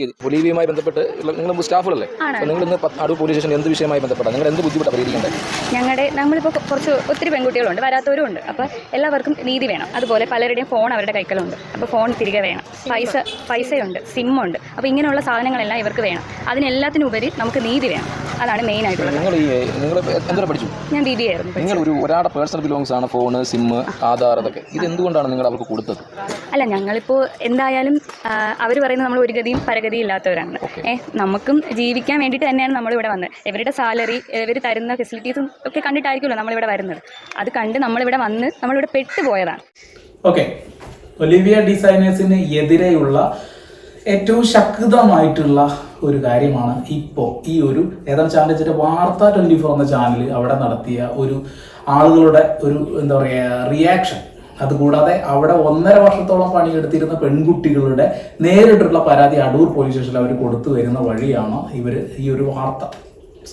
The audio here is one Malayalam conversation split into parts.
ചെയ്തു. ബന്ധപ്പെട്ട് നിങ്ങൾ സ്റ്റാഫുകളല്ലേ? നിങ്ങൾ ഇന്ന് അടൂർ പോലീസ് സ്റ്റേഷൻ എന്ത് വിഷയമായി ബന്ധപ്പെട്ടാണ് നിങ്ങൾ എന്ത് ബുദ്ധിമുട്ടാണ് പരിഹരിക്കേണ്ടത് ഞങ്ങളുടെ നമ്മളിപ്പോൾ കുറച്ച് ഒത്തിരി പെൺകുട്ടികളുണ്ട് വരാത്തവരും ഉണ്ട് അപ്പോൾ എല്ലാവർക്കും നീതി വേണം. അതുപോലെ പലരുടെയും ഫോൺ അവരുടെ കൈക്കലുണ്ട്. അപ്പോൾ ഫോൺ തിരികെ വേണം. പൈസ പൈസയുണ്ട് സിമ്മുണ്ട്. അപ്പോൾ ഇങ്ങനെയുള്ള സാധനങ്ങളെല്ലാം ഇവർക്ക് വേണം. അതിനെല്ലാത്തിനുപരി നമുക്ക് നീതി വേണം. അതാണ് മെയിൻ ആയിട്ടുള്ളത്. നിങ്ങൾ ഈ നിങ്ങൾ എന്തൊക്കെ പഠിച്ചു? ഞാൻ ബി ബി ആയിരുന്നു നിങ്ങൾ ഒരു ഒരാളുടെ പേഴ്സണൽ ബിലോങ്സ് ആണ് ഫോൺ സിമ്മ് ആധാർ അതൊക്കെ. ഇത് എന്തുകൊണ്ടാണ് നിങ്ങൾ അവർക്ക് കൊടുത്തത്? അല്ല ഞങ്ങളിപ്പോൾ എന്തായാലും അവർ പറയുന്നത് നമ്മൾ ഒരു ഗതിയും പരഗതിയും ഇല്ലാത്തവരാണ് ഏഹ് നമുക്കും ജീവിക്കാൻ വേണ്ടിയിട്ട് തന്നെയാണ് നമ്മളിവിടെ വന്നത്. ഇവരുടെ സാലറി ഇവർ തരുന്ന ഫെസിലിറ്റീസും ഒക്കെ കണ്ടിട്ടായിരിക്കുമല്ലോ നമ്മളിവിടെ വരുന്നത്. അത് കണ്ട് നമ്മളിവിടെ വന്ന് നമ്മളിവിടെ പെട്ടുപോയതാണ്. ഓക്കെ. ഒലിവിയ ഡിസൈനേഴ്സിന് എതിരെയുള്ള ഏറ്റവും ശക്തമായിട്ടുള്ള ഒരു കാര്യമാണ് ഇപ്പോൾ ഈ ഒരു ഏതാണ് ചാനൽ വെച്ചിട്ട് വാർത്ത ട്വന്റി ഫോർ എന്ന ചാനൽ അവിടെ നടത്തിയ ഒരു ആളുകളുടെ ഒരു എന്താ പറയുക റിയാക്ഷൻ അതുകൂടാതെ അവിടെ ഒന്നര വർഷത്തോളം പണിയെടുത്തിരുന്ന പെൺകുട്ടികളുടെ നേരിട്ടുള്ള പരാതി അടൂർ പോലീസ് സ്റ്റേഷനിൽ അവർ കൊടുത്തു വരുന്ന വഴിയാണ് ഇവർ ഈ ഒരു വാർത്ത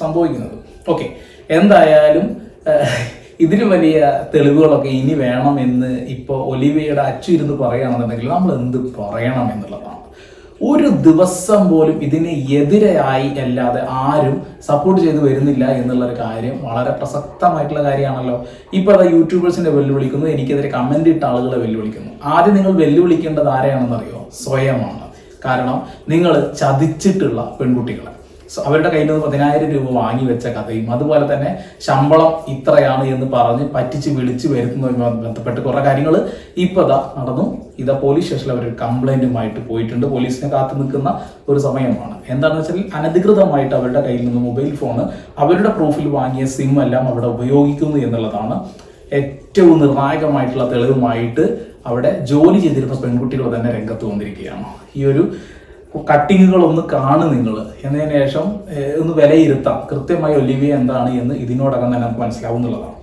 സംഭവിക്കുന്നത്. ഓക്കെ എന്തായാലും ഇതിന് വലിയ തെളിവുകളൊക്കെ ഇനി വേണമെന്ന് ഇപ്പോൾ ഒലിവയുടെ അച്ചു ഇരുന്ന് പറയുകയാണെന്നുണ്ടെങ്കിൽ നമ്മൾ എന്ത് പറയണം എന്നുള്ളതാണ്. ഒരു ദിവസം പോലും ഇതിന് എതിരായി അല്ലാതെ ആരും സപ്പോർട്ട് ചെയ്ത് വരുന്നില്ല എന്നുള്ള ഒരു കാര്യം വളരെ പ്രസക്തമായിട്ടുള്ള കാര്യമാണല്ലോ. ഇപ്പോൾ അതാ യൂട്യൂബേഴ്സിനെ വെല്ലുവിളിക്കുന്നു എനിക്കെതിരെ കമന്റ് ഇട്ട ആളുകളെ വെല്ലുവിളിക്കുന്നു. ആദ്യം നിങ്ങൾ വെല്ലുവിളിക്കേണ്ടത് ആരെയാണെന്നറിയോ? സ്വയമാണ്. കാരണം നിങ്ങൾ ചതിച്ചിട്ടുള്ള പെൺകുട്ടികളെ. അവരുടെ കയ്യിൽ നിന്ന് പതിനായിരം രൂപ വാങ്ങി വെച്ച കഥയും അതുപോലെ തന്നെ ശമ്പളം ഇത്രയാണ് എന്ന് പറഞ്ഞ് പറ്റിച്ച് വിളിച്ച് വരുത്തുന്നതുമായി ബന്ധപ്പെട്ട് കുറെ കാര്യങ്ങൾ ഇപ്പോൾ ഇതാ നടന്നു. ഇതാ പോലീസ് സ്റ്റേഷനിൽ അവർ കംപ്ലൈന്റുമായിട്ട് പോയിട്ടുണ്ട്. പോലീസിനെ കാത്തു നിൽക്കുന്ന ഒരു സമയമാണ്. എന്താണെന്ന് വെച്ചാൽ അനധികൃതമായിട്ട് അവരുടെ കയ്യിൽ നിന്ന് മൊബൈൽ ഫോൺ അവരുടെ പ്രൂഫിൽ വാങ്ങിയ സിം എല്ലാം അവിടെ ഉപയോഗിക്കുന്നു എന്നുള്ളതാണ് ഏറ്റവും നിർണായകമായിട്ടുള്ള തെളിവുമായിട്ട് അവിടെ ജോലി ചെയ്തിരുന്ന പെൺകുട്ടികൾ തന്നെ രംഗത്ത് വന്നിരിക്കുകയാണ്. ഈ ഒരു കട്ടിങ്ങുകൾ ഒന്ന് കാണു നിങ്ങൾ എന്നതിന് ശേഷം ഒന്ന് വിലയിരുത്താം. കൃത്യമായി ഒലിവിയ എന്താണ് എന്ന് ഇതിനോടകം തന്നെ നമുക്ക് മനസ്സിലാവുന്നുള്ളതാണ്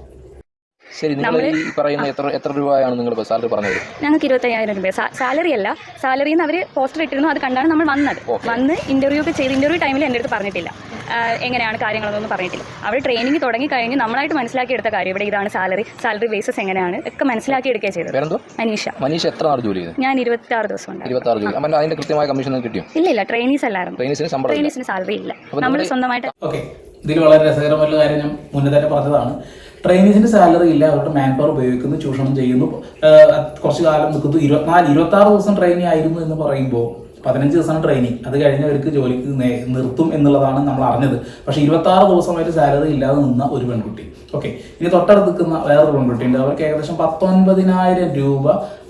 ശരി നിങ്ങൾ ഈ പറയുന്ന എത്ര എത്ര രൂപയാണ് നിങ്ങൾ സാലറി പറഞ്ഞത്? ഞങ്ങൾക്ക് ഇരുപത്തയ്യായിരം രൂപ സാലറി അല്ല സാലറിന്ന് നിന്ന് അവർ പോസ്റ്റർ ഇട്ടിരുന്നു അത് കണ്ടാണ് നമ്മൾ വന്നത്. വന്ന് ഇന്റർവ്യൂ ഒക്കെ ചെയ്ത് ഇന്റർവ്യൂ ടൈമിൽ എന്റെ അടുത്ത് പറഞ്ഞിട്ടില്ല. എങ്ങനെയാണ് കാര്യങ്ങളെന്നൊന്നും പറഞ്ഞിട്ടില്ല. അവർ ട്രെയിനിങ് തുടങ്ങി കഴിഞ്ഞ് നമ്മളായിട്ട് മനസ്സിലാക്കി എടുത്ത കാര്യം ഇവിടെ ഇതാണ് സാലറി സാലറി ബേസസ് എങ്ങനെയാണ്? ഒക്കെ മനസ്സിലാക്കി എടുക്കുകയും ചെയ്തത്. മനീഷ. അനീഷ മനീഷ് എത്ര നാൾ ജോലി ചെയ്തു ഞാൻ ഇരുപത്തി ആറ് ദിവസം ഉണ്ട് ഇരുപത്തി ആറ് ജോലി അപ്പം അതിന്റെ കൃത്യമായ കമ്മീഷൻ ഒന്നും കിട്ടിയോ? ഇല്ല ഇല്ല. ട്രെയിനീസ് അല്ലായിരുന്നു. ട്രെയിനിസിന് സാലറി ഇല്ല. നമ്മൾ സ്വന്തമായിട്ട് ഓക്കെ. ഇതിൽ വളരെ രസകരമായ കാര്യം ഞാൻ മുന്നേ തന്നെ പറഞ്ഞതാണ്. ട്രെയിനീസിന് സാലറി ഇല്ല. അവരുടെ മാൻ പവർ ഉപയോഗിക്കുന്നു ചൂഷണം ചെയ്യുന്നു. കുറച്ചു കുറച്ച് കാലം നിൽക്കുന്നു. ഇരുപത്തിനാല് ഇരുപത്തി ആറ് ദിവസം ട്രെയിനിങ് ആയിരുന്നു എന്ന് പറയുമ്പോൾ പതിനഞ്ച് ദിവസമാണ് ട്രെയിനിങ് അത് കഴിഞ്ഞ് അവർക്ക് ജോലിക്ക് നിർത്തും എന്നുള്ളതാണ് നമ്മൾ അറിഞ്ഞത്. പക്ഷേ ഇരുപത്തി ആറ് ദിവസമായിട്ട് സാലറി ഇല്ലാതെ നിന്ന ഒരു പെൺകുട്ടി. ഓക്കെ ഇനി തൊട്ടടുത്ത് നിൽക്കുന്ന വേറൊരു പെൺകുട്ടിയുണ്ട് അവർക്ക് ഏകദേശം പത്തൊൻപതിനായിരം രൂപ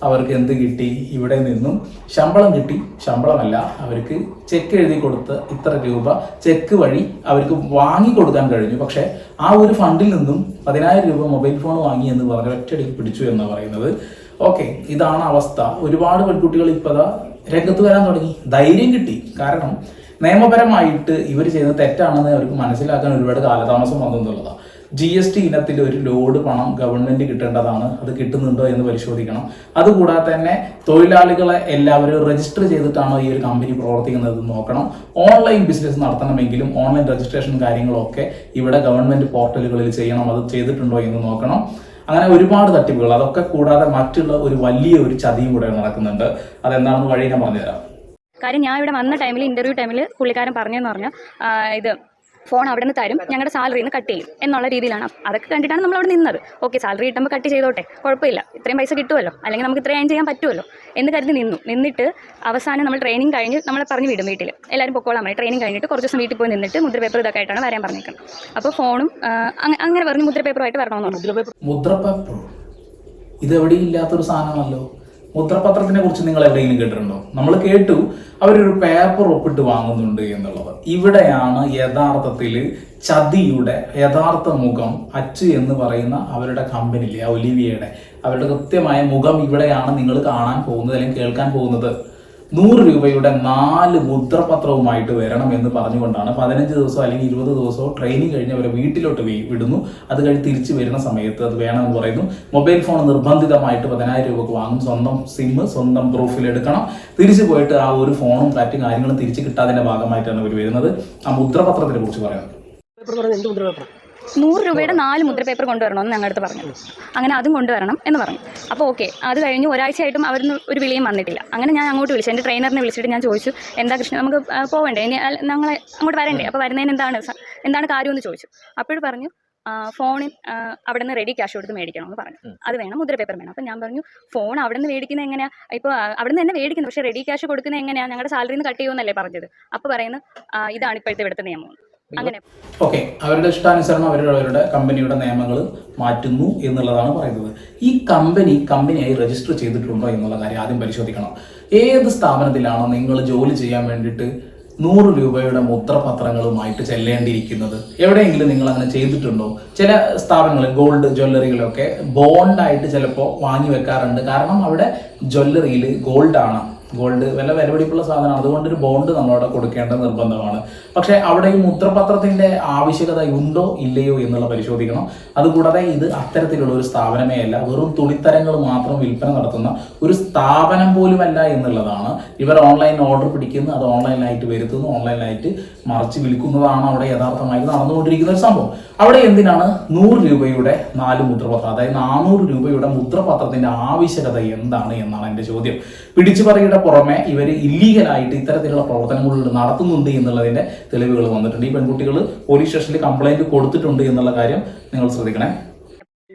അവർക്ക് എന്ത് കിട്ടി? ഇവിടെ നിന്നും ശമ്പളം കിട്ടി. ശമ്പളമല്ല അവർക്ക് ചെക്ക് എഴുതി കൊടുത്ത് ഇത്ര രൂപ ചെക്ക് വഴി അവർക്ക് വാങ്ങിക്കൊടുക്കാൻ കഴിഞ്ഞു. പക്ഷേ ആ ഒരു ഫണ്ടിൽ നിന്നും പതിനായിരം രൂപ മൊബൈൽ ഫോൺ വാങ്ങി എന്ന് പറഞ്ഞ് ഒറ്റയടിക്ക് പിടിച്ചു എന്ന് പറയുന്നത്. ഓക്കെ ഇതാണ് അവസ്ഥ. ഒരുപാട് പെൺകുട്ടികൾ ഇപ്പതാ രംഗത്ത് വരാൻ തുടങ്ങി. ധൈര്യം കിട്ടി. കാരണം നിയമപരമായിട്ട് ഇവർ ചെയ്യുന്നത് തെറ്റാണെന്ന് അവർക്ക് മനസ്സിലാക്കാൻ ഒരുപാട് കാലതാമസം വന്നു എന്നുള്ളതാണ്. ജി എസ് ടി ഇനത്തിൽ ഒരു ലോഡ് പണം ഗവൺമെന്റ് കിട്ടേണ്ടതാണ്. അത് കിട്ടുന്നുണ്ടോ എന്ന് പരിശോധിക്കണം. അതുകൂടാതെ തന്നെ തൊഴിലാളികളെ എല്ലാവരും രജിസ്റ്റർ ചെയ്തിട്ടാണോ ഈ ഒരു കമ്പനി പ്രവർത്തിക്കുന്നത് നോക്കണം. ഓൺലൈൻ ബിസിനസ് നടത്തണമെങ്കിലും ഓൺലൈൻ രജിസ്ട്രേഷൻ കാര്യങ്ങളൊക്കെ ഇവിടെ ഗവൺമെന്റ് പോർട്ടലുകളിൽ ചെയ്യണം. അത് ചെയ്തിട്ടുണ്ടോ എന്ന് നോക്കണം. അങ്ങനെ ഒരുപാട് തട്ടിപ്പുകൾ. അതൊക്കെ കൂടാതെ മറ്റുള്ള ഒരു വലിയ ഒരു ചതിയും കൂടെ നടക്കുന്നുണ്ട്. അതെന്താണെന്ന് വഴി ഞാൻ പറഞ്ഞുതരാം. കാര്യം ഞാൻ ഇവിടെ വന്ന ടൈമിൽ ഇന്റർവ്യൂ ടൈമിൽ പുള്ളിക്കാരൻ പറഞ്ഞതെന്ന് പറഞ്ഞാൽ ഇത് ഫോൺ അവിടെ നിന്ന് തരും. ഞങ്ങളുടെ സാലറിയിൽ നിന്ന് കട്ട് ചെയ്യും എന്നുള്ള രീതിയിലാണ്. അതൊക്കെ കണ്ടിട്ടാണ് നമ്മൾ അവിടെ നിന്നത്. ഓക്കെ സാലറി കിട്ടുമ്പോൾ കട്ട് ചെയ്തോട്ടെ. കുഴപ്പമില്ല. ഇത്രയും പൈസ കിട്ടുമല്ലോ അല്ലെങ്കിൽ നമുക്ക് ഇത്രയും ചെയ്യാൻ പറ്റുമല്ലോ എന്ന് കരുതി നിന്നു. നിന്നിട്ട് അവസാനം നമ്മൾ ട്രെയിനിങ് കഴിഞ്ഞ് നമ്മളെ പറഞ്ഞു വിടും വീട്ടിൽ എല്ലാവരും പൊക്കോളാൻ മതി ട്രെയിനിങ് കഴിഞ്ഞിട്ട് കുറച്ച് ദിവസം വീട്ടിൽ പോയി നിന്നിട്ട് മുദ്ര പേപ്പർ ഇതൊക്കെ ആയിട്ടാണ് വരാൻ പറഞ്ഞേക്കുന്നത് അപ്പോൾ ഫോണും അങ്ങനെ പറഞ്ഞ് മുദ്ര പേപ്പറുമായിട്ട് വരണമെന്ന് മുദ്ര പേപ്പർ ഇത് എവിടെയും ഇല്ലാത്തൊരു സാധനമല്ലോ മുദ്രപത്രത്തിനെ കുറിച്ച് നിങ്ങൾ എവിടെയെങ്കിലും കേട്ടിട്ടുണ്ടോ? നമ്മൾ കേട്ടു അവരൊരു പേപ്പർ ഒപ്പിട്ട് വാങ്ങുന്നുണ്ട് എന്നുള്ളത്. ഇവിടെയാണ് യഥാർത്ഥത്തിൽ ചതിയുടെ യഥാർത്ഥ മുഖം അച്ച് എന്ന് പറയുന്ന അവരുടെ കമ്പനിയിലെ ഒലിവിയയുടെ. അവരുടെ കൃത്യമായ മുഖം ഇവിടെയാണ് നിങ്ങൾ കാണാൻ പോകുന്നത് അല്ലെങ്കിൽ കേൾക്കാൻ പോകുന്നത്. നൂറ് രൂപയുടെ നാല് മുദ്രപത്രവുമായിട്ട് വരണം എന്ന് പറഞ്ഞുകൊണ്ടാണ് പതിനഞ്ച് ദിവസം അല്ലെങ്കിൽ ഇരുപത് ദിവസമോ ട്രെയിനിങ് കഴിഞ്ഞ് അവരെ വീട്ടിലോട്ട് വിടുന്നു. അത് കഴിഞ്ഞ് തിരിച്ചു വരുന്ന സമയത്ത് അത് വേണമെന്ന് പറയുന്നു. മൊബൈൽ ഫോൺ നിർബന്ധിതമായിട്ട് പതിനായിരം രൂപക്ക് വാങ്ങും. സ്വന്തം സിം സ്വന്തം പ്രൂഫിൽ എടുക്കണം. തിരിച്ചു പോയിട്ട് ആ ഒരു ഫോണും മറ്റു കാര്യങ്ങളും തിരിച്ചു കിട്ടാതിന്റെ ഭാഗമായിട്ടാണ് ഇവർ വരുന്നത്. ആ മുദ്രപത്രത്തിനെ കുറിച്ച് പറയാം. നൂറ് രൂപയുടെ നാല് മുദ്ര പേപ്പർ കൊണ്ടുവരണമെന്ന് ഞങ്ങളുടെ അടുത്ത് പറഞ്ഞു. അങ്ങനെ അതും കൊണ്ടുവരണം എന്ന് പറഞ്ഞു. അപ്പോൾ ഓക്കെ അത് കഴിഞ്ഞ് ഒരാഴ്ചയായിട്ടും അവരിന്ന് ഒരു വിളിയും വന്നിട്ടില്ല. അങ്ങനെ ഞാൻ അങ്ങോട്ട് വിളിച്ചു. എന്റെ ട്രെയിനറിനെ വിളിച്ചിട്ട് ഞാൻ ചോദിച്ചു എന്താ കൃഷ്ണ നമുക്ക് പോകണ്ടേ ഇനി ഞങ്ങൾ അങ്ങോട്ട് വരണ്ടേ? അപ്പോൾ വരുന്നതിന് എന്താണ് എന്താണ് കാര്യമെന്ന് ചോദിച്ചു. അപ്പോഴും പറഞ്ഞു ഫോണിൽ അവിടെ നിന്ന് റെഡി ക്യാഷ് കൊടുത്ത് മേടിക്കണം എന്ന് പറഞ്ഞു അത് വേണം മുദ്ര പേപ്പർ വേണം. അപ്പം ഞാൻ പറഞ്ഞു ഫോൺ അവിടെ നിന്ന് മേടിക്കുന്നത് എങ്ങനെയാണ് ഇപ്പോൾ അവിടെ നിന്ന് തന്നെ മേടിക്കുന്നത് പക്ഷേ റെഡി ക്യാഷ് കൊടുക്കുന്നത് എങ്ങനെയാണ് ഞങ്ങളുടെ സാലറിയിൽ നിന്ന് കട്ട് ചെയ്യുമെന്നല്ലേ പറഞ്ഞത്. അപ്പോൾ പറയുന്നത് ഇതാണ് ഇപ്പോഴത്തെ ഇവിടുത്തെ നിയമം. ഓക്കെ അവരുടെ ഇഷ്ടാനുസരണം അവരുടെ അവരുടെ കമ്പനിയുടെ നിയമങ്ങൾ മാറ്റുന്നു എന്നുള്ളതാണ് പറയുന്നത്. ഈ കമ്പനി കമ്പനിയായി രജിസ്റ്റർ ചെയ്തിട്ടുണ്ടോ എന്നുള്ള കാര്യം ആദ്യം പരിശോധിക്കണം. ഏത് സ്ഥാപനത്തിലാണോ നിങ്ങൾ ജോലി ചെയ്യാൻ വേണ്ടിയിട്ട് നൂറ് രൂപയുടെ മുദ്രപത്രങ്ങളുമായിട്ട് ചെല്ലേണ്ടിയിരിക്കുന്നത്? എവിടെയെങ്കിലും നിങ്ങൾ അങ്ങനെ ചെയ്തിട്ടുണ്ടോ? ചില സ്ഥാപനങ്ങൾ ഗോൾഡ് ജ്വല്ലറികളൊക്കെ ബോണ്ടായിട്ട് ചിലപ്പോൾ വാങ്ങി വെക്കാറുണ്ട്. കാരണം അവിടെ ജ്വല്ലറിയിൽ ഗോൾഡാണ് ഗോൾഡ് വില വിലപിടിപ്പുള്ള സാധനമാണ്. അതുകൊണ്ട് ഒരു ബോണ്ട് നമ്മളവിടെ കൊടുക്കേണ്ട നിർബന്ധമാണ്. പക്ഷേ അവിടെ ഈ മുദ്രപത്രത്തിന്റെ ആവശ്യകത ഉണ്ടോ ഇല്ലയോ എന്നുള്ള പരിശോധിക്കണം. അതുകൂടാതെ ഇത് അത്തരത്തിലുള്ള ഒരു സ്ഥാപനമേ അല്ല. വെറും തുണിത്തരങ്ങൾ മാത്രം വിൽപ്പന നടത്തുന്ന ഒരു സ്ഥാപനം പോലുമല്ല എന്നുള്ളതാണ്. ഇവർ ഓൺലൈൻ ഓർഡർ പിടിക്കുന്നു അത് ഓൺലൈനായിട്ട് വരുത്തുന്നു ഓൺലൈനായിട്ട് മറിച്ച് വിൽക്കുന്നതാണ് അവിടെ യഥാർത്ഥമായി നടന്നുകൊണ്ടിരിക്കുന്ന ഒരു സംഭവം. അവിടെ എന്തിനാണ് നൂറ് രൂപയുടെ നാല് മുദ്രപത്രം അതായത് നാനൂറ് രൂപയുടെ മുദ്രപത്രത്തിന്റെ ആവശ്യകത എന്താണ് എന്നാണ് എന്റെ ചോദ്യം. പിടിച്ചുപറിയുടെ പുറമെ ഇവർ ഇല്ലീഗലായിട്ട് ഇത്തരത്തിലുള്ള പ്രവർത്തനങ്ങൾ നടത്തുന്നുണ്ട് എന്നുള്ളതിന്റെ തെളിവുകൾ വന്നിട്ടുണ്ട്. ഈ പെൺകുട്ടികൾ പോലീസ് സ്റ്റേഷനിൽ കംപ്ലൈന്റ് കൊടുത്തിട്ടുണ്ട് എന്നുള്ള കാര്യം നിങ്ങൾ ശ്രദ്ധിക്കണേ.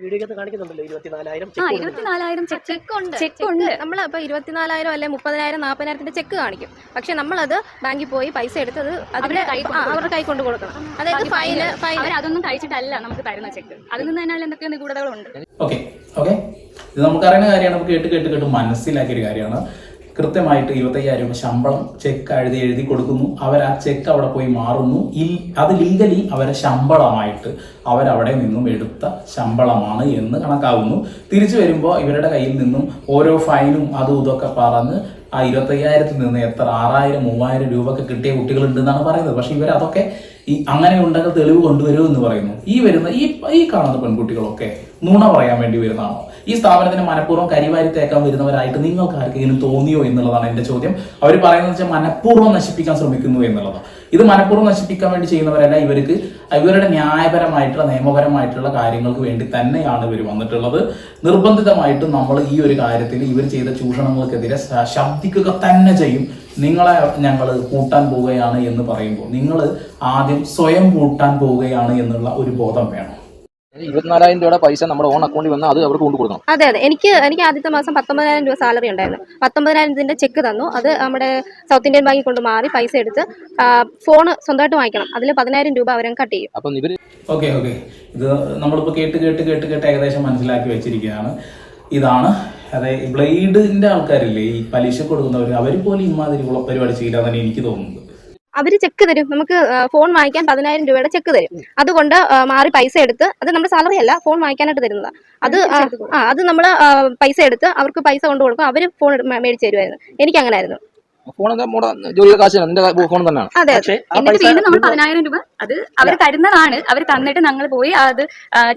ഇരുപത്തിനാലായിരം ചെക്ക് ഉണ്ട്. ചെക്ക് ഉണ്ട് നമ്മൾ അപ്പോൾ ഇരുപത്തിനാലായിരം അല്ലെ മുപ്പതിനായിരം നാൽപ്പതിനായിരത്തിന്റെ ചെക്ക് കാണിക്കും. പക്ഷെ നമ്മളത് ബാങ്കിൽ പോയി പൈസ എടുത്ത് അത് അതിന്റെ അവരുടെ അവരുടെ കൈ കൊണ്ട് കൊടുക്കണം. അതായത് ഫൈന് ഫൈൻ അവർ അതൊന്നും കഴിച്ചിട്ടല്ല നമുക്ക് തരുന്ന ചെക്ക്. അതിൽ നിന്ന് തന്നെ എന്തൊക്കെ നിഗൂഢതകളുണ്ട്. ഓക്കെ ഓക്കെ ഇത് നമുക്കറിയുന്ന കാര്യമാണ്. നമുക്ക് കേട്ട് കേട്ട് കേട്ട് മനസ്സിലാക്കിയ ഒരു കാര്യമാണ്. കൃത്യമായിട്ട് ഇരുപത്തയ്യായിരം രൂപ ശമ്പളം ചെക്ക് എഴുതി എഴുതി കൊടുക്കുന്നു. അവർ ആ ചെക്ക് അവിടെ പോയി മാറുന്നു. അത് ലീഗലി അവരെ ശമ്പളമായിട്ട് അവരവിടെ നിന്നും എടുത്ത ശമ്പളമാണ് എന്ന് കണക്കാവുന്നു തിരിച്ചു വരുമ്പോൾ ഇവരുടെ കയ്യിൽ നിന്നും ഓരോ ഫൈനും അതും ഇതൊക്കെ പറഞ്ഞ് ആ ഇരുപത്തയ്യായിരത്തിൽ നിന്ന് എത്ര ആറായിരം മൂവായിരം രൂപ ഒക്കെ കിട്ടിയ കുട്ടികളുണ്ടെന്നാണ് പറയുന്നത്. പക്ഷേ ഇവർ അതൊക്കെ ഈ അങ്ങനെ ഉണ്ടെങ്കിൽ തെളിവ് കൊണ്ടുവരൂ എന്ന് പറയുന്നു. ഈ വരുന്ന ഈ ഈ കാണുന്ന പെൺകുട്ടികളൊക്കെ നുണ പറയാൻ വേണ്ടി വരുന്നതാണോ? ഈ സ്ഥാപനത്തിന് മനഃപൂർവം കരിവാരി തേക്കാൻ വരുന്നവരായിട്ട് നിങ്ങൾക്ക് ആർക്കെങ്കിലും തോന്നിയോ എന്നുള്ളതാണ് എന്റെ ചോദ്യം. അവർ പറയുന്നത് വെച്ചാൽ മനഃപൂർവം നശിപ്പിക്കാൻ ശ്രമിക്കുന്നു എന്നുള്ളതാണ്. ഇത് മനഃപൂർവം നശിപ്പിക്കാൻ വേണ്ടി ചെയ്യുന്നവരല്ല ഇവർക്ക് ഇവരുടെ ന്യായപരമായിട്ടുള്ള നിയമപരമായിട്ടുള്ള കാര്യങ്ങൾക്ക് വേണ്ടി തന്നെയാണ് ഇവർ വന്നിട്ടുള്ളത്. നിർബന്ധിതമായിട്ടും നമ്മൾ ഈ ഒരു കാര്യത്തിൽ ഇവർ ചെയ്ത ചൂഷണങ്ങൾക്കെതിരെ ശബ്ദിക്കുക തന്നെ ചെയ്യും. നിങ്ങളെ ഞങ്ങൾ കൂട്ടാൻ പോവുകയാണ് എന്ന് പറയുമ്പോൾ നിങ്ങൾ ആദ്യം സ്വയം കൂട്ടാൻ പോവുകയാണ് എന്നുള്ള ഒരു ബോധം വേണം. ഇരുപത്തിനാലായിരം രൂപയുടെ പൈസ നമ്മുടെ ഓൺ അക്കൗണ്ടിൽ വന്നാൽ അത് അവർക്ക് കൊണ്ടു കൊടുക്കണം. അതെ അതെ. എനിക്ക് എനിക്ക് ആദ്യത്തെ മാസം പത്തൊമ്പതിനായിരം രൂപ സാലറി ഉണ്ടായിരുന്നു. പത്തൊമ്പതിനായിരത്തിന്റെ ചെക്ക് തന്നു. അത് നമ്മുടെ സൗത്ത് ഇന്ത്യൻ ബാങ്കിൽ കൊണ്ട് മാറി പൈസ എടുത്ത് ഫോൺ സ്വന്തമായിട്ട് വാങ്ങിക്കണം. അതിൽ പതിനായിരം രൂപ അവരും കട്ട് ചെയ്യും. അപ്പം ഇവർ ഓക്കെ ഓക്കെ. ഇത് നമ്മളിപ്പോൾ കേട്ട് കേട്ട് കേട്ട് കേട്ട് ഏകദേശം മനസ്സിലാക്കി വെച്ചിരിക്കുകയാണ്. ഇതാണ് അതായത് ബ്ലേഡിന്റെ ആൾക്കാരില്ലേ ഈ പലിശ കൊടുക്കുന്നവർ അവർ പോലും ഇമാതിരി പരിപാടി ചെയ്യില്ല തന്നെ എനിക്ക് തോന്നുന്നത്. അവർ ചെക്ക് തരും. നമുക്ക് ഫോൺ വാങ്ങിക്കാൻ പതിനായിരം രൂപയുടെ ചെക്ക് തരും. അതുകൊണ്ട് മാറി പൈസ എടുത്ത് അത് നമ്മുടെ സാലറി അല്ല ഫോൺ വാങ്ങിക്കാനായിട്ട് തരുന്നത്. അത് ആ, അത് നമ്മൾ പൈസ എടുത്ത് അവർക്ക് പൈസ കൊണ്ട് കൊടുക്കും. അവർ ഫോൺ മേടിച്ച് തരുമായിരുന്നു എനിക്ക് അങ്ങനെ ആയിരുന്നു ഫോൺ നമ്മുടെ ജോലിയുടെ കാശ് നിന്റെ ഫോൺ തന്നെയാണ്. എന്നിട്ട് വീണ്ടും നമ്മൾ പതിനായിരം രൂപ അത് അവർ തരുന്നതാണ്. അവർ തന്നിട്ട് ഞങ്ങൾ പോയി അത്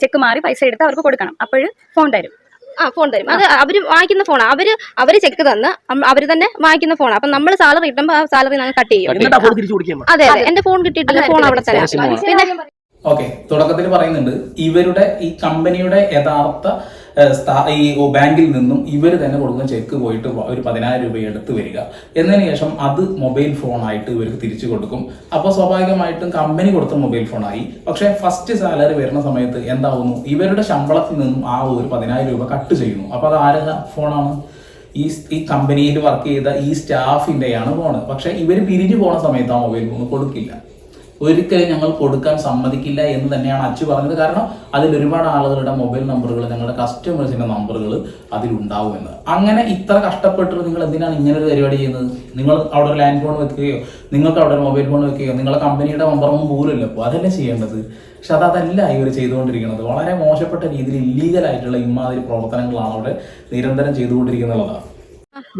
ചെക്ക് മാറി പൈസ എടുത്ത് അവർക്ക് കൊടുക്കണം. അപ്പോൾ ഫോൺ തരും. ആ ഫോൺ തരും അത് അവർ വാങ്ങിക്കുന്ന ഫോൺ അവർ അവർ ചെക്ക് തന്ന്. അവർ അവർ തന്നെ വാങ്ങിക്കുന്ന ഫോൺ അപ്പൊ നമ്മൾ സാലറി കിട്ടുമ്പോൾ ആ സാലറി ഞങ്ങൾ കട്ട് ചെയ്യും. അതെ അതെ. എന്റെ ഫോൺ കിട്ടിയിട്ടില്ല. ഫോൺ അവിടെ തന്നെ പിന്നെ ഓക്കെ തുടക്കത്തിൽ പറയുന്നുണ്ട് ഇവരുടെ ഈ കമ്പനിയുടെ യഥാർത്ഥ ഈ ബാങ്കിൽ നിന്നും ഇവർ തന്നെ കൊടുക്കുന്ന ചെക്ക് പോയിട്ട് ഒരു പതിനായിരം രൂപ എടുത്ത് വരിക. എന്നതിന് ശേഷം അത് മൊബൈൽ ഫോണായിട്ട് ഇവർക്ക് തിരിച്ചു കൊടുക്കും. അപ്പോൾ സ്വാഭാവികമായിട്ടും കമ്പനി കൊടുത്ത മൊബൈൽ ഫോണായി. പക്ഷേ ഫസ്റ്റ് സാലറി വരുന്ന സമയത്ത് എന്താവുന്നു? ഇവരുടെ ശമ്പളത്തിൽ നിന്നും ആ ഒരു പതിനായിരം രൂപ കട്ട് ചെയ്യുന്നു. അപ്പോൾ അത് ആരുടെ ഫോണാണ്? ഈ ഈ കമ്പനിയിൽ വർക്ക് ചെയ്ത ഈ സ്റ്റാഫിന്റെയാണ് ഫോണ്. പക്ഷേ ഇവർ പിരിഞ്ഞു പോണ സമയത്ത് ആ മൊബൈൽ ഫോൺ കൊടുക്കില്ല. ഒരിക്കലും ഞങ്ങൾ കൊടുക്കാൻ സമ്മതിക്കില്ല എന്ന് തന്നെയാണ് അച്ചു പറഞ്ഞത്. കാരണം അതിൽ ഒരുപാട് ആളുകളുടെ മൊബൈൽ നമ്പറുകൾ ഞങ്ങളുടെ കസ്റ്റമേഴ്സിന്റെ നമ്പറുകൾ അതിലുണ്ടാവുമെന്ന് അങ്ങനെ ഇത്ര കഷ്ടപ്പെട്ടിട്ട് നിങ്ങൾ എന്തിനാണ് ഇങ്ങനെ ഒരു പരിപാടി ചെയ്യുന്നത്? നിങ്ങൾ അവിടെ ഒരു ലാൻഡ് ഫോൺ വെക്കുകയോ നിങ്ങൾക്ക് അവിടെ ഒരു മൊബൈൽ ഫോൺ വെക്കുകയോ നിങ്ങളുടെ കമ്പനിയുടെ നമ്പറൊന്നും പോലുമല്ലോ. അപ്പോൾ അതല്ലേ ചെയ്യേണ്ടത്? പക്ഷെ അത് അതല്ല ഇവർ ചെയ്തുകൊണ്ടിരിക്കുന്നത്. വളരെ മോശപ്പെട്ട രീതിയിൽ ഇല്ലീഗൽ ആയിട്ടുള്ള ഇമാതിരി പ്രവർത്തനങ്ങളാണ് അവിടെ നിരന്തരം ചെയ്തുകൊണ്ടിരിക്കുന്നുള്ളതാണ്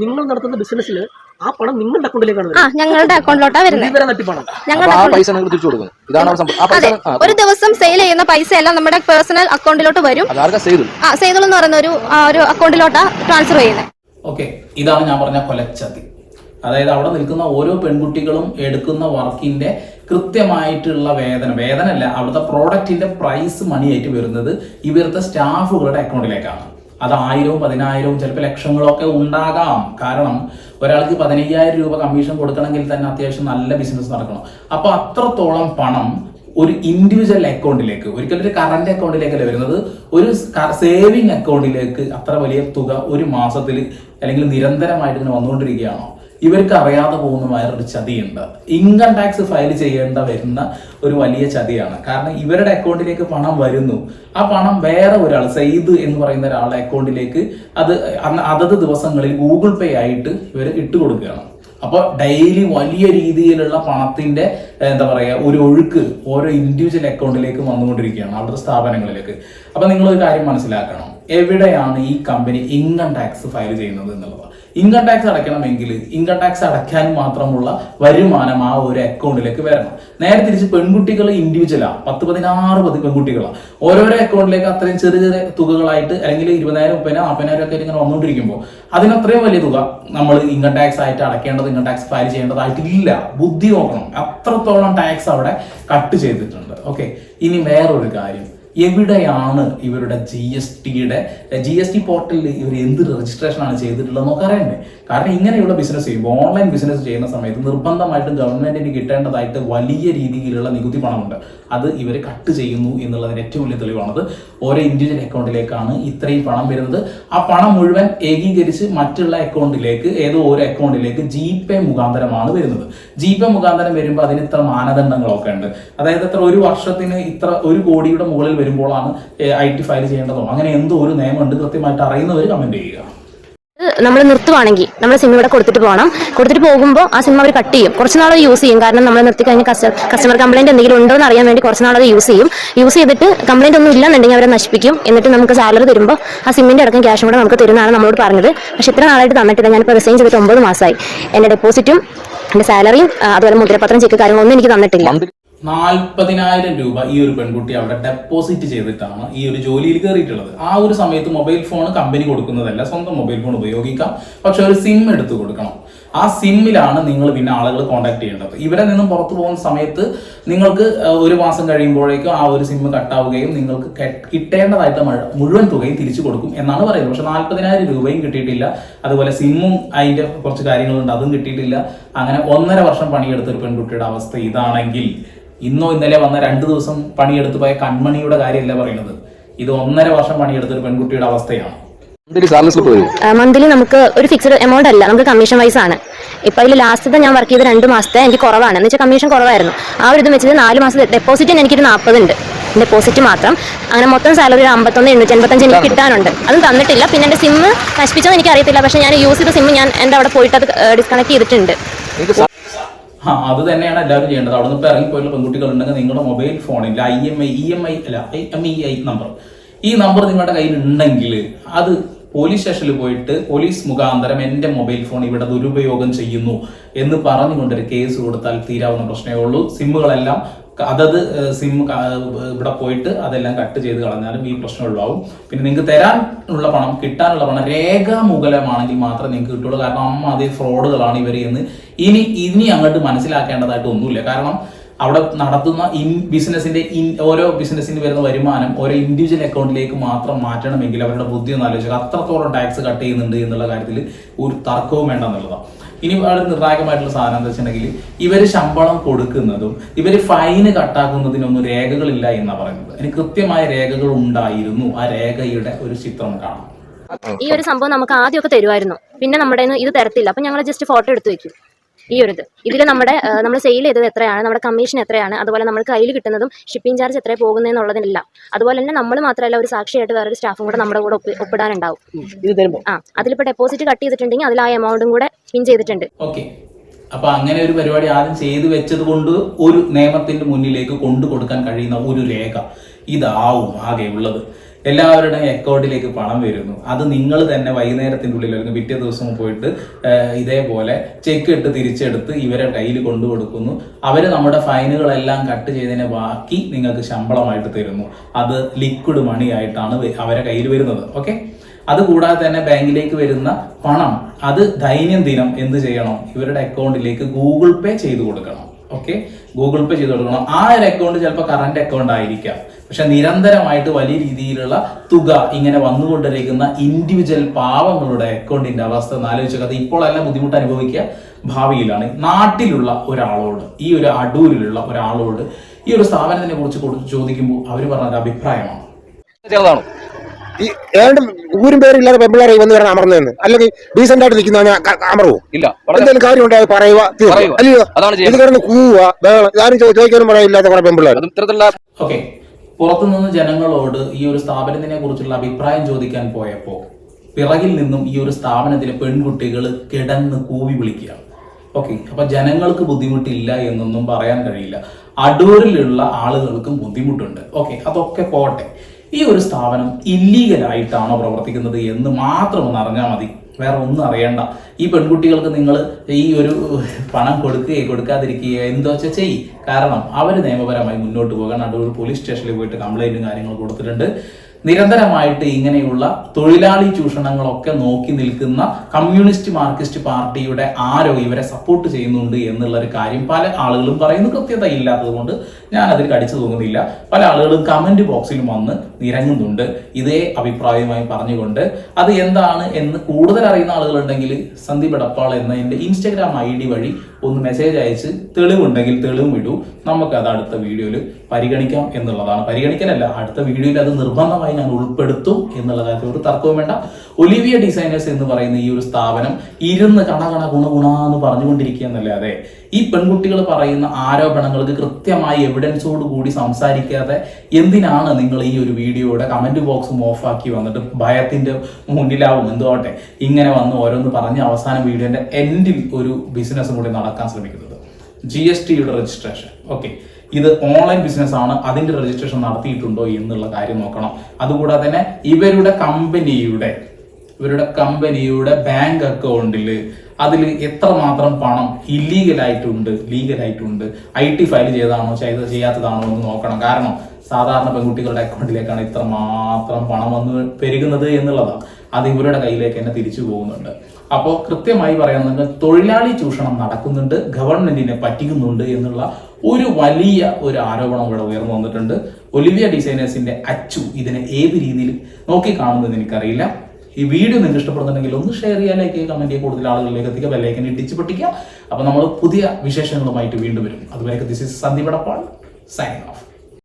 നിങ്ങൾ നടത്തുന്ന ബിസിനസ്സിൽ ആ പണം നിങ്ങളുടെ അക്കൗണ്ടിലേക്കാണ് ആ ഞങ്ങളുടെ അക്കൗണ്ടിലോട്ടാ വരുന്നത്. ഇവരെ തട്ടിപ്പാണ്. അപ്പൊ ഞങ്ങളുടെ ആ പൈസ നിങ്ങൾ തിരിച്ചു കൊടുക്കുന്നു ഇതാണ് അവിടെ സംഭവം ആ പൈസ ആ, ഒരു ദിവസം സെയിൽ ചെയ്യുന്ന പൈസ എല്ലാം നമ്മുടെ പേഴ്സണൽ അക്കൗണ്ടിലോട്ട് വരും. അത് ആർക്കാ ചെയ്തു ആ സേതുൾ എന്ന് പറയുന്ന ഒരു ആ, ഒരു അക്കൗണ്ടിലോട്ടാ ട്രാൻസ്ഫർ ചെയ്യുന്നത്. ഓക്കെ. ഇതാണ് ഞാൻ പറഞ്ഞ കൊലച്ചതി. അതായത് അവിടെ നിൽക്കുന്ന ഓരോ പെൺകുട്ടികളും എടുക്കുന്ന വർക്കിന്റെ കൃത്യമായിട്ടുള്ള വേതനം. വേതനമല്ല അവിടുത്തെ പ്രോഡക്റ്റിന്റെ പ്രൈസ് മണിയായിട്ട് വരുന്നത് ഇവരുടെ സ്റ്റാഫുകളുടെ അക്കൗണ്ടിലേക്കാണ് അത് ആയിരവും പതിനായിരവും ചിലപ്പോൾ ലക്ഷങ്ങളൊക്കെ ഉണ്ടാകാം. കാരണം ഒരാൾക്ക് പതിനയ്യായിരം രൂപ കമ്മീഷൻ കൊടുക്കണമെങ്കിൽ തന്നെ അത്യാവശ്യം നല്ല ബിസിനസ് നടക്കണം. അപ്പോൾ അത്രത്തോളം പണം ഒരു ഇൻഡിവിജ്വൽ അക്കൗണ്ടിലേക്ക് ഒരിക്കലും ഒരു കറന്റ് അക്കൗണ്ടിലേക്കല്ല വരുന്നത്. ഒരു സേവിങ് അക്കൗണ്ടിലേക്ക് അത്ര വലിയ തുക ഒരു മാസത്തിൽ അല്ലെങ്കിൽ നിരന്തരമായിട്ട് ഇങ്ങനെ വന്നുകൊണ്ടിരിക്കുകയാണോ? ഇവർക്ക് അറിയാതെ പോകുന്ന വേറൊരു ചതിയുണ്ട്. ഇൻകം ടാക്സ് ഫയൽ ചെയ്യേണ്ട വരുന്ന ഒരു വലിയ ചതിയാണ്. കാരണം ഇവരുടെ അക്കൗണ്ടിലേക്ക് പണം വരുന്നു. ആ പണം വേറെ ഒരാൾ സെയ്ദ് എന്ന് പറയുന്ന ഒരാളുടെ അക്കൗണ്ടിലേക്ക് അത് അതത് ദിവസങ്ങളിൽ ഗൂഗിൾ പേ ആയിട്ട് ഇവർ ഇട്ട് കൊടുക്കുകയാണ്. അപ്പോൾ ഡെയിലി വലിയ രീതിയിലുള്ള പണത്തിന്റെ എന്താ പറയുക ഒരു ഒഴുക്ക് ഓരോ ഇൻഡിവിജ്വൽ അക്കൗണ്ടിലേക്ക് വന്നുകൊണ്ടിരിക്കുകയാണ് അവിടുത്തെ സ്ഥാപനങ്ങളിലേക്ക്. അപ്പൊ നിങ്ങൾ ഒരു കാര്യം മനസ്സിലാക്കണം. എവിടെയാണ് ഈ കമ്പനി ഇൻകം ടാക്സ് ഫയൽ ചെയ്യുന്നത് എന്നുള്ളത്? ഇൻകം ടാക്സ് അടയ്ക്കണമെങ്കിൽ ഇൻകം ടാക്സ് അടയ്ക്കാൻ മാത്രമുള്ള വരുമാനം ആ ഒരു അക്കൗണ്ടിലേക്ക് വരണം. നേരെ തിരിച്ച് പെൺകുട്ടികൾ ഇൻഡിവിജ്വലാണ് പത്ത് പതിനാറ് പതി പെൺകുട്ടികളാണ് ഓരോരോ അക്കൗണ്ടിലേക്ക് അത്രയും ചെറിയ ചെറിയ തുകകളായിട്ട് അല്ലെങ്കിൽ ഇരുപതിനായിരം മുപ്പതിനായിരം നാൽപ്പതിനായിരം ഒക്കെ ഇങ്ങനെ വന്നുകൊണ്ടിരിക്കുമ്പോൾ അതിന് അത്രയും വലിയ തുക നമ്മൾ ഇൻകം ടാക്സ് ആയിട്ട് അടയ്ക്കേണ്ടത് ഇൻകം ടാക്സ് ഫയൽ ചെയ്യേണ്ടതായിട്ടില്ല. ബുദ്ധി നോക്കണം. അത്രത്തോളം ടാക്സ് അവിടെ കട്ട് ചെയ്തിട്ടുണ്ട്. ഓക്കെ ഇനി വേറൊരു കാര്യം. എവിടെയാണ് ഇവരുടെ ജി എസ് ടിയുടെ ജി എസ് ടി പോർട്ടലിൽ ഇവർ എന്ത് രജിസ്ട്രേഷൻ ആണ് ചെയ്തിട്ടുള്ളത് നമുക്ക് അറിയണ്ടേ? കാരണം ഇങ്ങനെയുള്ള ബിസിനസ് ചെയ്യുമ്പോൾ ഓൺലൈൻ ബിസിനസ് ചെയ്യുന്ന സമയത്ത് നിർബന്ധമായിട്ടും ഗവൺമെന്റിന് കിട്ടേണ്ടതായിട്ട് വലിയ രീതിയിലുള്ള നികുതി പണമുണ്ട്. അത് ഇവർ കട്ട് ചെയ്യുന്നു എന്നുള്ളതിന് ഏറ്റവും വലിയ തെളിവാണത്. ഓരോ ഇൻഡിവിജ്വൽ അക്കൗണ്ടിലേക്കാണ് ഇത്രയും പണം വരുന്നത്. ആ പണം മുഴുവൻ ഏകീകരിച്ച് മറ്റുള്ള അക്കൗണ്ടിലേക്ക് ഏതോ ഓരോ അക്കൗണ്ടിലേക്ക് ജി പേ മുഖാന്തരമാണ് വരുന്നത്. ജി പേ മുഖാന്തരം വരുമ്പോൾ അതിന് ഇത്ര മാനദണ്ഡങ്ങളൊക്കെ ഉണ്ട്. അതായത് ഇത്ര ഒരു വർഷത്തിന് ഇത്ര ഒരു കോടിയുടെ മുകളിൽ വരുമ്പോഴാണ് ഐ ടി ഫയൽ ചെയ്യേണ്ടതോ? അങ്ങനെ എന്തോ ഒരു നിയമമുണ്ട്. കൃത്യമായിട്ട് അറിയുന്നവർ കമന്റ് ചെയ്യുക. നമ്മൾ നിർത്തുവാണെങ്കിൽ നമ്മൾ സിനിമ ഇവിടെ കൊടുത്തിട്ട് പോകണം. കൊടുത്തിട്ട് പോകുമ്പോൾ ആ സിനിമ അവർ കട്ട് ചെയ്യും. കുറച്ച് നാൾ യൂസ് ചെയ്യും. കാരണം നമ്മൾ നിർത്തി കഴിഞ്ഞ് കസ്റ്റമർ കംപ്ലൈന്റ് എന്തെങ്കിലും ഉണ്ടോ എന്ന് അറിയാൻ വേണ്ടി കുറച്ച് നാൾ അത് യൂസ് ചെയ്യും. യൂസ് ചെയ്തിട്ട് കംപ്ലൈന്റ് ഒന്നും ഇല്ലെന്നുണ്ടെങ്കിൽ അവരെ നശിപ്പിക്കും. എന്നിട്ട് നമുക്ക് സാലറി തരുമ്പോൾ ആ സിമ്മിന്റെ അടക്കം ക്യാഷും കൂടെ നമുക്ക് തരുന്നതാണ് നമ്മളോട് പറഞ്ഞത്. പക്ഷെ ഇത്ര നാളായിട്ട് തന്നിട്ടില്ല. ഞാനിപ്പോൾ റിസൈൻ ചെയ്തിട്ട് ഒമ്പത് മാസമായി എന്റെ ഡെപ്പോസിറ്റും എന്റെ സാലറിയും അതുപോലെ മുദ്രപത്രം ചെക്ക് കാര്യങ്ങളൊന്നും എനിക്ക് തന്നിട്ടില്ല. നാൽപ്പതിനായിരം രൂപ ഈ ഒരു പെൺകുട്ടി അവിടെ ഡെപ്പോസിറ്റ് ചെയ്തിട്ടാണ് ഈ ഒരു ജോലിയിൽ കയറിയിട്ടുള്ളത്. ആ ഒരു സമയത്ത് മൊബൈൽ ഫോൺ കമ്പനി കൊടുക്കുന്നതല്ല സ്വന്തം മൊബൈൽ ഫോൺ ഉപയോഗിക്കാം. പക്ഷെ ഒരു സിം എടുത്തു കൊടുക്കണം. ആ സിമ്മിലാണ് നിങ്ങൾ പിന്നെ ആളുകൾ കോൺടാക്ട് ചെയ്യേണ്ടത്. ഇവിടെ നിന്നും പുറത്തു പോകുന്ന സമയത്ത് നിങ്ങൾക്ക് ഒരു മാസം കഴിയുമ്പോഴേക്കും ആ ഒരു സിം കട്ടാവുകയും നിങ്ങൾക്ക് കിട്ടേണ്ടതായിട്ട് മഴ- മുഴുവൻ തുകയും തിരിച്ചു കൊടുക്കും എന്നാണ് പറയുന്നത്. പക്ഷെ നാൽപ്പതിനായിരം രൂപയും കിട്ടിയിട്ടില്ല. അതുപോലെ സിമ്മും അതിന്റെ കുറച്ച് കാര്യങ്ങളുണ്ട് അതും കിട്ടിയിട്ടില്ല. അങ്ങനെ ഒന്നര വർഷം പണിയെടുത്ത ഒരു പെൺകുട്ടിയുടെ അവസ്ഥ ഇതാണെങ്കിൽ ഇന്നോ ഇന്നലെ വന്ന രണ്ട് ദിവസം പണിയെടുത്ത് പോയ കൺമണിയുടെ കാര്യമല്ല പറയുന്നത്. ഇത് ഒന്നര വർഷം പണിയെടുത്ത ഒരു പെൺകുട്ടിയുടെ അവസ്ഥയാണ്. മന്ത്ലി നമുക്ക് ഒരു ഫിക്സഡ് എമൗണ്ട് അല്ല. നമുക്ക് കമ്മീഷൻ വൈസ് ആണ്. ഇപ്പൊ അതിൽ ലാസ്റ്റത്തെ ഞാൻ വർക്ക് ചെയ്ത രണ്ട് മാസത്തെ എനിക്ക് കുറവാണ്. എന്ന് വെച്ചാൽ കമ്മീഷൻ കുറവായിരുന്നു. ആ ഒരു ഇത് വെച്ചിട്ട് നാല് മാസത്തെ ഡെപ്പോസിറ്റിന് എനിക്കൊരു നാൽപ്പതുണ്ട് ഡെപ്പോസിറ്റ് മാത്രം. അങ്ങനെ മൊത്തം സാലറി ഒരു അമ്പത്തൊന്ന് എണ്ണൂറ്റി അൻപത്തഞ്ച് എനിക്ക് കിട്ടാനുണ്ട്. അതും തന്നിട്ടില്ല. പിന്നെ എന്റെ സിം നശിപ്പിച്ചോ എനിക്ക് അറിയത്തില്ല പക്ഷേ ഞാൻ യൂസ് ചെയ്ത സിം ഞാൻ എന്റെ അവിടെ പോയിട്ട് അത് ഡിസ്കണക്ട് ചെയ്തിട്ടുണ്ട്. ആ അത് തന്നെയാണ് എല്ലാവരും ചെയ്യേണ്ടത്. അവിടെ നിന്ന് ഇപ്പോൾ ഇറങ്ങിപ്പോയുള്ള പെൺകുട്ടികളുണ്ടെങ്കിൽ നിങ്ങളുടെ മൊബൈൽ ഫോണിൽ I M I E M I അല്ല I M E I number. ഈ നമ്പർ നിങ്ങളുടെ കയ്യിൽ ഉണ്ടെങ്കിൽ അത് പോലീസ് സ്റ്റേഷനിൽ പോയിട്ട് പോലീസ് മുഖാന്തരം എന്റെ മൊബൈൽ ഫോൺ ഇവിടെ ദുരുപയോഗം ചെയ്യുന്നു എന്ന് പറഞ്ഞുകൊണ്ടൊരു കേസ് കൊടുത്താൽ തീരാവുന്ന പ്രശ്നമേ ഉള്ളൂ. സിമ്മുകളെല്ലാം അതത് സിം ഇവിടെ പോയിട്ട് അതെല്ലാം കട്ട് ചെയ്ത് കളഞ്ഞാലും ഈ പ്രശ്നം ഉള്ളാവും പിന്നെ നിങ്ങൾക്ക് തരാനുള്ള പണം കിട്ടാനുള്ള പണം രേഖാമൂലമാണെങ്കിൽ മാത്രമേ നിങ്ങൾക്ക് കിട്ടുള്ളൂ. കാരണം അമ്മ അതേ ഫ്രോഡുകളാണ് ഇവർ എന്ന് ഇനി ഇനി അങ്ങോട്ട് മനസ്സിലാക്കേണ്ടതായിട്ട് ഒന്നുമില്ല. കാരണം അവിടെ നടത്തുന്ന ഇൻ ബിസിനസിന്റെ ഇൻ ഓരോ ബിസിനസ്സിന് വരുന്ന വരുമാനം ഓരോ ഇൻഡിവിജ്വൽ അക്കൗണ്ടിലേക്ക് മാത്രം മാറ്റണമെങ്കിൽ അവരുടെ ബുദ്ധി ഒന്ന് ആലോചിക്കുക അത്രത്തോളം ടാക്സ് കട്ട് ചെയ്യുന്നുണ്ട് എന്നുള്ള കാര്യത്തിൽ ഒരു തർക്കവും വേണ്ട എന്നുള്ളതാണ്. ഇനി വളരെ നിർണായകമായിട്ടുള്ള സാധനം എന്താ വെച്ചിട്ടുണ്ടെങ്കിൽ ഇവർ ശമ്പളം കൊടുക്കുന്നതും ഇവർ ഫൈന് കട്ടാക്കുന്നതിനൊന്നും രേഖകളില്ല എന്നാണ് പറയുന്നത്. അതിന് കൃത്യമായ രേഖകൾ ഉണ്ടായിരുന്നു. ആ രേഖയുടെ ഒരു ചിത്രം കാണാം. ഈ ഒരു സംഭവം നമുക്ക് ആദ്യമൊക്കെ തരുമായിരുന്നു. പിന്നെ നമ്മുടെ ഇത് തരത്തില്ല. അപ്പൊ ഞങ്ങൾ ജസ്റ്റ് ഫോട്ടോ എടുത്ത് വെക്കും. ഈ ഒരു ഇത് ഇതിൽ നമ്മുടെ നമ്മൾ സെയിൽ ചെയ്തത് എത്രയാണ് നമ്മുടെ കമ്മീഷൻ എത്രയാണ് അതുപോലെ നമ്മൾ കയ്യിൽ കിട്ടുന്നതും ഷിപ്പിംഗ് ചാർജ് എത്ര പോകുന്നതെന്നുള്ളതിനെല്ലാം. അതുപോലെ തന്നെ നമ്മൾ മാത്രമല്ല ഒരു സാക്ഷിയായിട്ട് വേറൊരു സ്റ്റാഫും കൂടെ നമ്മുടെ കൂടെ ഒപ്പ് ഒപ്പിടാനുണ്ടാവും. ആ അതിലിപ്പോൾ ഡെപ്പോസിറ്റ് കട്ട് ചെയ്തിട്ടുണ്ടെങ്കിൽ അതിൽ ആ എമൗണ്ടും കൂടെ പിൻ ചെയ്തിട്ടുണ്ട്. ഓക്കെ അപ്പൊ അങ്ങനെ ഒരു പരിപാടി ആദ്യം ചെയ്തു വെച്ചത് കൊണ്ട് ഒരു നിയമത്തിന്റെ മുന്നിലേക്ക് കൊണ്ടു കൊടുക്കാൻ കഴിയുന്ന ഒരു രേഖ ഇതാവും ആകെ ഉള്ളത് എല്ലാവരുടെയും അക്കൗണ്ടിലേക്ക് പണം വരുന്നു. അത് നിങ്ങൾ തന്നെ വൈകുന്നേരത്തിന്റെ ഉള്ളിൽ അല്ലെങ്കിൽ പിറ്റേ ദിവസം പോയിട്ട് ഇതേപോലെ ചെക്ക് ഇട്ട് തിരിച്ചെടുത്ത് ഇവരെ കയ്യിൽ കൊണ്ടു കൊടുക്കുന്നു അവർ നമ്മുടെ ഫൈനുകളെല്ലാം കട്ട് ചെയ്തതിനെ ബാക്കി നിങ്ങൾക്ക് ശമ്പളമായിട്ട് തരുന്നു. അത് ലിക്വിഡ് മണി ആയിട്ടാണ് അവരെ കയ്യിൽ വരുന്നത്. ഓക്കെ അതുകൂടാതെ തന്നെ ബാങ്കിലേക്ക് വരുന്ന പണം അത് ദൈനംദിനം എന്ത് ചെയ്യണം? ഇവരുടെ അക്കൗണ്ടിലേക്ക് ഗൂഗിൾ പേ ചെയ്തു കൊടുക്കണം. ഓക്കെ ഗൂഗിൾ പേ ചെയ്ത് കൊടുക്കണം. ആ ഒരു അക്കൗണ്ട് ചിലപ്പോൾ കറണ്ട് അക്കൗണ്ട് ആയിരിക്കാം. പക്ഷെ നിരന്തരമായിട്ട് വലിയ രീതിയിലുള്ള തുക ഇങ്ങനെ വന്നുകൊണ്ടിരിക്കുന്ന ഇൻഡിവിജ്വൽ പാവങ്ങളുടെ അക്കൗണ്ടിന്റെ അവസ്ഥ ഒന്ന് ആലോചിച്ചൊക്കെ. അത് ഇപ്പോഴെല്ലാം ബുദ്ധിമുട്ട് അനുഭവിക്കുക ഭാവിയിലാണ്. നാട്ടിലുള്ള ഒരാളോട് ഈ ഒരു അടൂരിലുള്ള ഒരാളോട് ഈ ഒരു സ്ഥാപനത്തിനെ കുറിച്ച് ചോദിക്കുമ്പോൾ അവർ പറഞ്ഞ അഭിപ്രായമാണ്. ചെറുതാണോ ഈ ഏതാണ്ട് ഊരും പേരില്ലാതെ പെമ്പിള്ളേരെ വന്ന് വരണം അമർന്നു അല്ലെങ്കിൽ ഡീസെന്റ് ആയിട്ട് നിൽക്കുന്ന അമർവോ? ഇല്ല. എന്തെങ്കിലും കാര്യം ഉണ്ടായത് പറയുക. അല്ലയോ അതാണ് ഇത് കിടന്ന് കൂവുക ചോ- ചോദിക്കാനും പറയില്ലാത്ത കുറെ പെമ്പിള്ളേർ ഓക്കെ. പുറത്തുനിന്ന് ജനങ്ങളോട് ഈ ഒരു സ്ഥാപനത്തിനെ കുറിച്ചുള്ള അഭിപ്രായം ചോദിക്കാൻ പോയപ്പോൾ പിറകിൽ നിന്നും ഈ ഒരു സ്ഥാപനത്തിലെ പെൺകുട്ടികൾ കിടന്ന് കൂവി വിളിക്കുക. ഓക്കെ. അപ്പൊ ജനങ്ങൾക്ക് ബുദ്ധിമുട്ടില്ല എന്നൊന്നും പറയാൻ കഴിയില്ല. അടൂരിലുള്ള ആളുകൾക്കും ബുദ്ധിമുട്ടുണ്ട്. ഓക്കെ. അതൊക്കെ പോട്ടെ. ഈ ഒരു സ്ഥാപനം ഇല്ലീഗലായിട്ടാണോ പ്രവർത്തിക്കുന്നത് എന്ന് മാത്രം ഒന്ന് അറിഞ്ഞാൽ മതി. വേറെ ഒന്നും അറിയണ്ട. ഈ പെൺകുട്ടികൾക്ക് നിങ്ങൾ ഈ ഒരു പണം കൊടുക്കുകയോ കൊടുക്കാതിരിക്കുകയോ എന്തോ വെച്ചാൽ ചെയ്യും കാരണം അവർ നിയമപരമായി മുന്നോട്ട് പോകാൻ അടൂർ പോലീസ് സ്റ്റേഷനിൽ പോയിട്ട് കംപ്ലൈന്റും കാര്യങ്ങളും കൊടുത്തിട്ടുണ്ട്. നിരന്തരമായിട്ട് ഇങ്ങനെയുള്ള തൊഴിലാളി ചൂഷണങ്ങളൊക്കെ നോക്കി നിൽക്കുന്ന കമ്മ്യൂണിസ്റ്റ് മാർക്സിസ്റ്റ് പാർട്ടിയുടെ ആരോ ഇവരെ സപ്പോർട്ട് ചെയ്യുന്നുണ്ട് എന്നുള്ള ഒരു കാര്യം പല ആളുകളും പറയുന്നു. കൃത്യത ഇല്ലാത്തത് കൊണ്ട് ഞാൻ അതിൽ കടിച്ചു തോന്നുന്നില്ല പല ആളുകളും കമന്റ് ബോക്സിൽ വന്ന് നിരങ്ങുന്നുണ്ട്. ഇതേ അഭിപ്രായവുമായി പറഞ്ഞുകൊണ്ട് അത് എന്താണ് എന്ന് കൂടുതൽ അറിയുന്ന ആളുകളുണ്ടെങ്കിൽ സന്ദീപ് എടപ്പാൾ എന്ന എന്റെ ഇൻസ്റ്റഗ്രാം ഐ ഡി വഴി ഒന്ന് മെസ്സേജ് അയച്ച് തെളിവുണ്ടെങ്കിൽ തെളിവും ഇടൂ. നമുക്ക് അത് അടുത്ത വീഡിയോയിൽ പരിഗണിക്കാം എന്നുള്ളതാണ്. പരിഗണിക്കാനല്ല അടുത്ത വീഡിയോയിൽ അത് നിർബന്ധമായി ഞാൻ ഉൾപ്പെടുത്തും എന്നുള്ള കാര്യത്തിൽ ഒരു തർക്കവും വേണ്ട. ഒലിവിയ ഡിസൈനേഴ്സ് എന്ന് പറയുന്ന ഈ ഒരു സ്ഥാപനം ഇരുന്ന് കണ കണ ഗുണ ഗുണ എന്ന് പറഞ്ഞുകൊണ്ടിരിക്കുക എന്നല്ലാതെ ഈ പെൺകുട്ടികൾ പറയുന്ന ആരോപണങ്ങൾക്ക് കൃത്യമായി എവിഡൻസോട് കൂടി സംസാരിക്കാതെ എന്തിനാണ് നിങ്ങൾ ഈ ഒരു വീഡിയോയുടെ കമന്റ് ബോക്സും ഓഫാക്കി വന്നിട്ട് ഭയത്തിന്റെ മുന്നിലാവും? എന്തുകൊട്ടെ ഇങ്ങനെ വന്ന് ഓരോന്ന് പറഞ്ഞ് അവസാന വീഡിയോന്റെ എൻഡിൽ ഒരു ബിസിനസ്സും കൂടി നടക്കാൻ ശ്രമിക്കുന്നത് ജി എസ് ടിയുടെ രജിസ്ട്രേഷൻ ഓക്കെ ഇത് ഓൺലൈൻ ബിസിനസ് ആണ്. അതിന്റെ രജിസ്ട്രേഷൻ നടത്തിയിട്ടുണ്ടോ എന്നുള്ള കാര്യം നോക്കണം. അതുകൂടാതെ തന്നെ ഇവരുടെ കമ്പനിയുടെ ഇവരുടെ കമ്പനിയുടെ ബാങ്ക് അക്കൗണ്ടിൽ അതിൽ എത്രമാത്രം പണം ഇല്ലീഗലായിട്ടുണ്ട് ലീഗലായിട്ടുണ്ട് ഐ ടി ഫയൽ ചെയ്തതാണോ ചെയ്ത് ചെയ്യാത്തതാണോ എന്ന് നോക്കണം. കാരണം സാധാരണ പെൺകുട്ടികളുടെ അക്കൗണ്ടിലേക്കാണ് ഇത്രമാത്രം പണം വന്ന് പെരുകുന്നത് എന്നുള്ളതാണ്. അത് ഇവരുടെ കയ്യിലേക്ക് തന്നെ തിരിച്ചു പോകുന്നുണ്ട്. അപ്പോൾ കൃത്യമായി പറയുന്നുണ്ട് തൊഴിലാളി ചൂഷണം നടക്കുന്നുണ്ട് ഗവൺമെന്റിനെ പറ്റിക്കുന്നുണ്ട് എന്നുള്ള ഒരു വലിയ ഒരു ആരോപണം ഇവിടെ ഉയർന്നു വന്നിട്ടുണ്ട്. ഒലിവിയ ഡിസൈനേഴ്സിന്റെ അച്ചു ഇതിനെ ഏത് രീതിയിൽ നോക്കി കാണുന്നതെന്ന് എനിക്കറിയില്ല. ഈ വീഡിയോ നിങ്ങൾക്ക് ഇഷ്ടപ്പെടുന്നുണ്ടെങ്കിൽ ഒന്ന് ഷെയർ ചെയ്യാൻ ലൈക്ക് ചെയ്യുക കമന്റ് ചെയ്യുക കൂടുതൽ ആളുകളിലേക്ക് എത്തിക്കുക ബെല്ലൈക്കൻ ഇടിച്ച് പൊട്ടിക്കുക. അപ്പോൾ നമ്മൾ പുതിയ വിശേഷങ്ങളുമായിട്ട് വീണ്ടും വരും. അതുവരെ this is Sandeep Edappal signing off